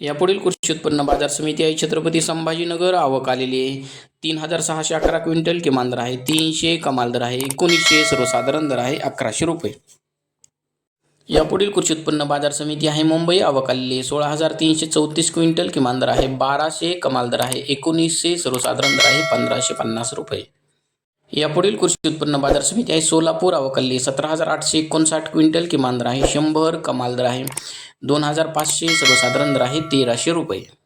यापुढील कृषी उत्पन्न बाजार समिती आहे. छत्रपती संभाजीनगर आवक आलेली आहे. तीन हजार सहाशे अकरा क्विंटल किमान दर आहे. तीनशे कमाल दर आहे. एकोणीसशे सर्वसाधारण दर आहे. अकराशे रुपये. यापुढील कृषी उत्पन्न बाजार समिती आहे. मुंबई आवक आलेली आहे. सोळा हजार तीनशे चौतीस क्विंटल किमान दर आहे. बाराशे कमाल दर आहे. एकोणीसशे सर्वसाधारण दर आहे. पंधराशे पन्नास रुपये. यापुढील कृषी उत्पन्न बाजार समिती आहे. सोलापूर अवकल्ली सतरा हजार आठशे एकोणसाठ क्विंटल किमान दर आहे. शंभर कमाल दर आहे. दोन हजार पाचशे सर्वसाधारण दर आहे तेराशे रुपये.